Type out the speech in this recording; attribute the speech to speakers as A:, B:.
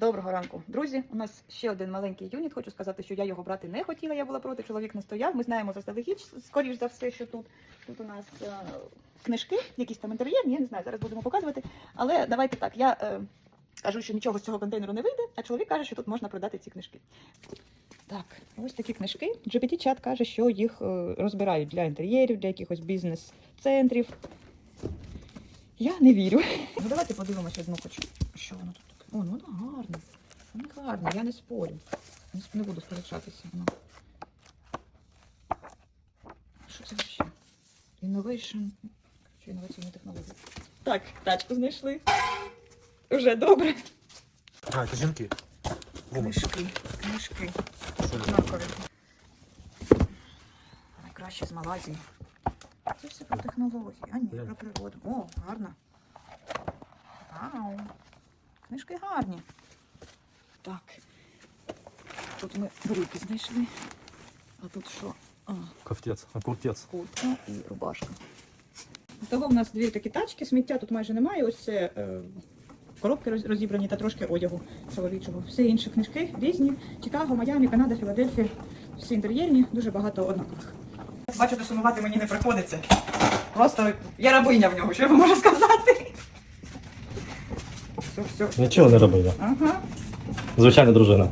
A: Доброго ранку, друзі. У нас ще один маленький юніт. Хочу сказати, що я його брати не хотіла. Я була проти, чоловік не стояв. Ми знаємо заздалегідь, скоріш за все, що тут. Тут у нас е, книжки, якісь там інтер'єрні, я не знаю, зараз будемо показувати. Але давайте так. Я е, кажу, що нічого з цього контейнеру не вийде, а чоловік каже, що тут можна продати ці книжки. Так, ось такі книжки. GPT-чат каже, що їх е, розбирають для інтер'єрів, для якихось бізнес-центрів. Я не вірю. Ну давайте подивимося одну хочу. Що воно тут? О, ну воно гарне. Воно гарне, я не спорю. Не, буду сперечатися. Ну. Що це взагалі? Innovation. Чи інноваційні технології. Так, тачку знайшли. Вже добре.
B: А, це жінки.
A: Книжки, книжки. Найкраще з Малайзії. Це все про технології. А ні, про природу. О, гарно. Вау. Книжки гарні. Так. Тут ми брюки знайшли. А тут що? А,
B: Ковтець, окуртець.
A: куртка і рубашка. Того в нас дві такі тачки, сміття тут майже немає. Ось це е, коробки розібрані та трошки одягу чоловічого. Всі інші книжки різні. Чикаго, Майамі, Канада, Філадельфія. Всі інтер'єрні, дуже багато однакових. Бачите, сумувати мені не приходиться. Просто я рабиня в нього, що я вам можу сказати. Все, все.
C: Нічого не робила.
A: Ага.
C: Звичайна дружина.